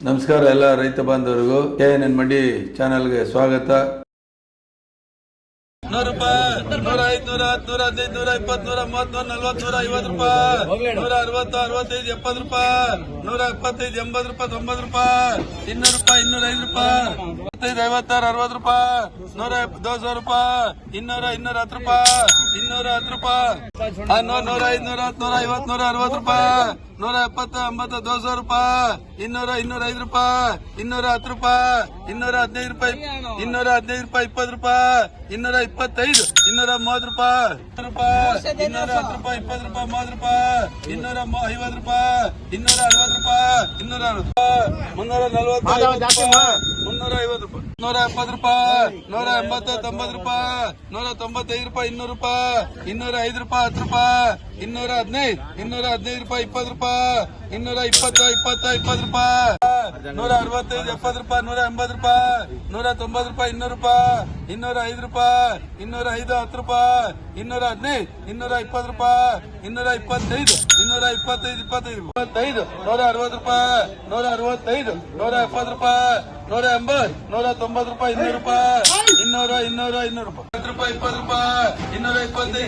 ನಮಸ್ಕಾರ ಎಲ್ಲ ರೈತ ಬಾಂಧವರಿಗೂ. ಕೆ ಎನ್ ಎನ್ ಮಂಡಿ ಚಾನೆಲ್ಗೆ ಸ್ವಾಗತ. ನೂರು ರೂಪಾಯಿ, ನೂರ ಐದು ನೂರ ಹತ್ತು ನೂರ ಹದಿನೈದು, ನೂರ ಇಪ್ಪತ್ತು ನೂರ ಮೂವತ್ತು ನೂರ ನಲ್ವತ್ತು ನೂರ ಐವತ್ತು ರೂಪಾಯಿ. ನೂರ ಅರವತ್ತು, ಅರವತ್ತೈದು, ಎಪ್ಪತ್ತು ರೂಪಾಯಿ. ನೂರ ಎಪ್ಪತ್ತೈದು, ಎಂಬತ್ತು ರೂಪಾಯಿ, ತೊಂಬತ್ತು ರೂಪಾಯಿ. ಇನ್ನೂರು ರೂಪಾಯಿ ಇನ್ನೂರ ಐದು ರೂಪಾಯಿ. ಇಪ್ಪತ್ತೈದು ಐವತ್ತಾರು, ಅರವತ್ತು ರೂಪಾಯಿ. ನೂರ ದೋಸ ರೂಪಾಯಿ. ಇನ್ನೂರ ಇನ್ನೂರ ಹತ್ತು ರೂಪಾಯಿ. ಇನ್ನೂರ ಹತ್ತು ರೂಪಾಯಿ. ನೂರ ನೂರ ಐದು ನೂರ ಹತ್ತು ನೂರ ಅರವತ್ತು ರೂಪಾಯಿ. ನೂರ ಎಪ್ಪತ್ತ, ಎಂಬತ್ತು ದೋಸ ರೂಪಾಯಿ. ಇನ್ನೂರ ಇನ್ನೂರ ಐದು ರೂಪಾಯಿ. ಇನ್ನೂರ ಹತ್ತು ರೂಪಾಯಿ. ಇನ್ನೂರ ಹದಿನೈದು ರೂಪಾಯಿ, ಇನ್ನೂರ ಹದಿನೈದು ರೂಪಾಯಿ, ಇಪ್ಪತ್ತು ರೂಪಾಯಿ. ಇನ್ನೂರ ಇಪ್ಪತ್ತೈದು, ಇನ್ನೂರ ಮೂವತ್ತು ರೂಪಾಯಿ. ರೂಪಾಯಿ, ಇನ್ನೂರ ಹತ್ತು ರೂಪಾಯಿ, ಇಪ್ಪತ್ತು ರೂಪಾಯಿ, ಮೂವತ್ತು ರೂಪಾಯಿ. ಇನ್ನೂರ ಐವತ್ತು ರೂಪಾಯಿ. ಇನ್ನೂರ ಅರವತ್ತು ರೂಪಾಯಿ. ಇನ್ನೂರ ಅರವತ್ತು ರೂಪಾಯಿ. ಮುನ್ನೂರ ನಲ್ವತ್ತು ಮುನ್ನೂರ ಐವತ್ತು ರೂಪಾಯಿ. ನೂರ ಎಪ್ಪತ್ತು ರೂಪಾಯಿ ನೂರ ಎಂಬತ್ತು ತೊಂಬತ್ತು ರೂಪಾಯಿ ನೂರ ತೊಂಬತ್ತೈದು ರೂಪಾಯಿ, ಇನ್ನೂರು ರೂಪಾಯಿ ಇನ್ನೂರ ಐದು ರೂಪಾಯಿ, ಹತ್ತು ರೂಪಾಯಿ ಇನ್ನೂರ ಹದಿನೈದು ಇನ್ನೂರ ಹದಿನೈದು ರೂಪಾಯಿ, ಇಪ್ಪತ್ತು ರೂಪಾಯಿ ಇನ್ನೂರ ಇಪ್ಪತ್ತು ಇಪ್ಪತ್ತು ಇಪ್ಪತ್ತು ರೂಪಾಯಿ ನೂರ ಅರವತ್ತೈದು ಎಪ್ಪತ್ತು ರೂಪಾಯಿ ನೂರ ಎಂಬತ್ತು ರೂಪಾಯಿ ನೂರ ತೊಂಬತ್ತು ರೂಪಾಯಿ, ಇನ್ನೂರು ರೂಪಾಯಿ ಇನ್ನೂರ ಐದು ರೂಪಾಯಿ ಇನ್ನೂರ ಐದು ಹತ್ತು ರೂಪಾಯಿ ಇನ್ನೂರ ಹದಿನೈದು ಇನ್ನೂರ ಇಪ್ಪತ್ತು ರೂಪಾಯಿ ಇನ್ನೂರ ಇಪ್ಪತ್ತೈದು ಇನ್ನೂರ ಇಪ್ಪತ್ತೈದು ಇಪ್ಪತ್ತೈದು ಇಪ್ಪತ್ತೈದು ನೂರ ಅರವತ್ತು ರೂಪಾಯಿ ನೂರ ಅರವತ್ತೈದು ನೂರ ಎಪ್ಪತ್ತು ರೂಪಾಯಿ ನೂರ ಎಂಬತ್, ನೂರ ತೊಂಬತ್ತು ರೂಪಾಯಿ, ಇನ್ನೂರು ರೂಪಾಯಿ. ಇನ್ನೂರ ಇನ್ನೂರ, ಇನ್ನೂರು ರೂಪಾಯಿ. ಹತ್ತು ರೂಪಾಯಿ, ಇಪ್ಪತ್ತು ರೂಪಾಯಿ. ಇನ್ನೂರ ಇಪ್ಪತ್ತೈದು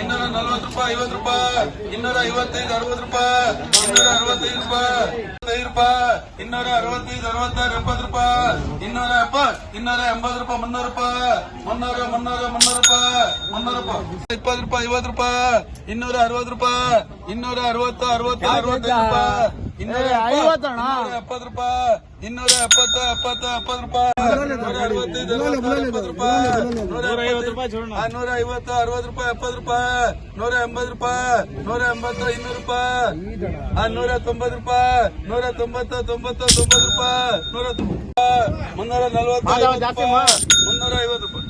ಇನ್ನೂರ ನಲವತ್ತು ರೂಪಾಯಿ, ಐವತ್ತು ರೂಪಾಯಿ. ಇನ್ನೂರ ಐವತ್ತೈದು, ಅರವತ್ತು ರೂಪಾಯಿ. ಇನ್ನೂರ ಅರವತ್ತೈದು ರೂಪಾಯಿ. ರೂಪಾಯಿ. ಇನ್ನೂರ ಅರವತ್ತೈದು, ಅರವತ್ತಾರು, ಎಪ್ಪತ್ತು ರೂಪಾಯಿ. ಇನ್ನೂರ ಎಪ್ಪತ್ತು, ಇನ್ನೂರ ಎಂಬತ್ತು ರೂಪಾಯಿ, ಮುನ್ನೂರು ರೂಪಾಯಿ. ಮುನ್ನೂರ ಮುನ್ನೂರ, ಮುನ್ನೂರು ರೂಪಾಯಿ. ಮುನ್ನೂರು ರೂಪಾಯಿ. ಇಪ್ಪತ್ತು ರೂಪಾಯಿ, ಐವತ್ತು ರೂಪಾಯಿ. ಇನ್ನೂರ ಅರವತ್ತು ರೂಪಾಯಿ. ಇನ್ನೂರ ಅರವತ್ತು ಅರವತ್ತು ಅರವತ್ತೈದು ರೂಪಾಯಿ. ಇನ್ನೂರ ಎಪ್ಪತ್ತು ರೂಪಾಯಿ ಇನ್ನೂರ ಎಪ್ಪತ್ತು ಎಪ್ಪತ್ತು ಎಪ್ಪತ್ತು ರೂಪಾಯಿ. ನೂರ ಅರವತ್ತೈದು ಎಪ್ಪತ್ತು ರೂಪಾಯಿ. ನೂರ ಐವತ್ತು ರೂಪಾಯಿ ನೂರ ಐವತ್ತು ಅರವತ್ತು ರೂಪಾಯಿ ಎಪ್ಪತ್ತು ರೂಪಾಯಿ ನೂರ ಎಂಬತ್ತು ರೂಪಾಯಿ ನೂರ ಎಂಬತ್ತು ಇನ್ನೂರು ರೂಪಾಯಿ. ನೂರ ತೊಂಬತ್ತು ರೂಪಾಯಿ ನೂರ ತೊಂಬತ್ತು ತೊಂಬತ್ತು ತೊಂಬತ್ತು ರೂಪಾಯಿ ನೂರ ಮುನ್ನೂರ ರೂಪಾಯಿ, ಮುನ್ನೂರ ನಲವತ್ತು ಐವತ್ತು ರೂಪಾಯಿ.